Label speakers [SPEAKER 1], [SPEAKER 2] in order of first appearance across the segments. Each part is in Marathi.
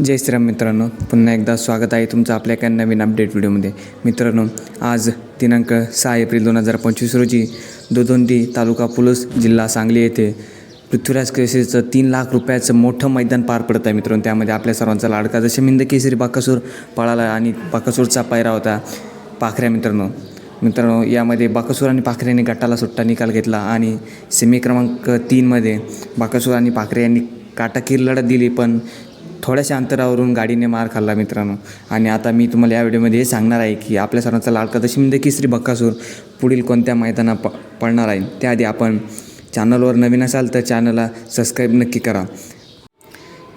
[SPEAKER 1] जय श्रीराम मित्रांनो पुन्हा एकदा स्वागत आहे तुमचं आपल्या एका नवीन अपडेट व्हिडिओमध्ये. मित्रांनो आज दिनांक सहा एप्रिल दोन हजार पंचवीस रोजी दोदोंडी तालुका पुलस जिल्हा सांगली येथे पृथ्वीराज केसरीचं तीन लाख रुपयाचं मोठं मैदान पार पडत आहे मित्रांनो. त्यामध्ये आपल्या सर्वांचा लाडका जसे मिंद केसरी बाकासूर पळाला आणि बाकासूरचा पायरा होता पाखऱ्या मित्रांनो. मित्रांनो यामध्ये बाकासूर आणि पाखऱ्याने गटाला सुट्टा निकाल घेतला आणि सेमी क्रमांक तीनमध्ये बाकासूर आणि पाखरे यांनी काटाकीर लढत दिली पण थोड्याशा अंतरावरून गाडीने मार खाल्ला मित्रांनो. आणि आता मी तुम्हाला या व्हिडिओमध्ये हे सांगणार आहे की आपल्या सर्वांचा लाडका दशमिंद म्हणजे केसरी बक्कासूर पुढील कोणत्या मैदानात प पडणार आहे. त्याआधी आपण चॅनलवर नवीन असाल तर चॅनलला सबस्क्राईब नक्की करा.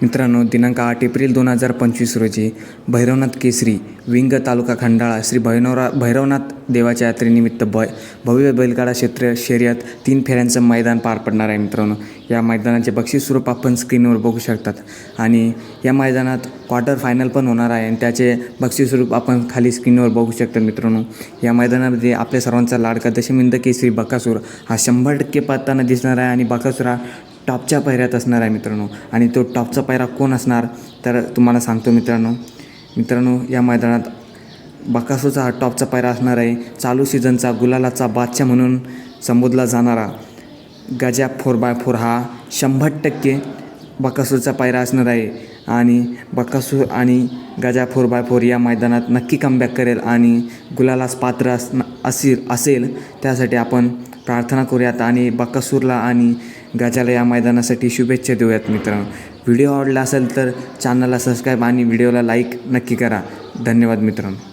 [SPEAKER 1] मित्रांनो दिनांक आठ एप्रिल दोन हजार पंचवीस रोजी भैरवनाथ केसरी विंग तालुका खंडाळा श्री भैरवरा भैरवनाथ देवाच्या यात्रेनिमित्त ब भव्य बैलगाडा क्षेत्र शर्यत तीन फेऱ्यांचं मैदान पार पडणार आहे मित्रांनो. या मैदानाचे बक्षीस स्वरूप आपण स्क्रीनवर बघू शकतात. आणि या मैदानात क्वार्टर फायनल पण होणार आहे आणि त्याचे बक्षीस स्वरूप आपण खाली स्क्रीनवर बघू शकतो मित्रांनो. या मैदानामध्ये आपल्या सर्वांचा लाडका दशमिंद केसरी बकासूर हा शंभर टक्के पाहताना दिसणार आहे आणि बकासूर हा टॉपच्या पायऱ्यात असणार आहे मित्रांनो. आणि तो टॉपचा पायरा कोण असणार तर तुम्हाला सांगतो मित्रांनो. मित्रांनो या मैदानात बकासूरचा हा टॉपचा पायरा असणार आहे. चालू सीझनचा गुलालाचा बादशाह म्हणून संबोधला जाणारा गजा फोर बाय फोर हा शंभर टक्के बकासूरचा पायरा असणार आहे. आणि बकासूर आणि गजा फोर बाय फोर या मैदानात नक्की कमबॅक करेल आणि गुलालास पात्र असणार असेल असेल. त्यासाठी आपण प्रार्थना करूयात आणि बकासूरला आणि गजाला या मैदानासाठी शुभेच्छा देऊयात मित्रांनो. व्हिडिओ आवडला असेल तर चॅनलला सबस्क्राईब आणि व्हिडिओला लाईक नक्की करा. धन्यवाद मित्रांनो.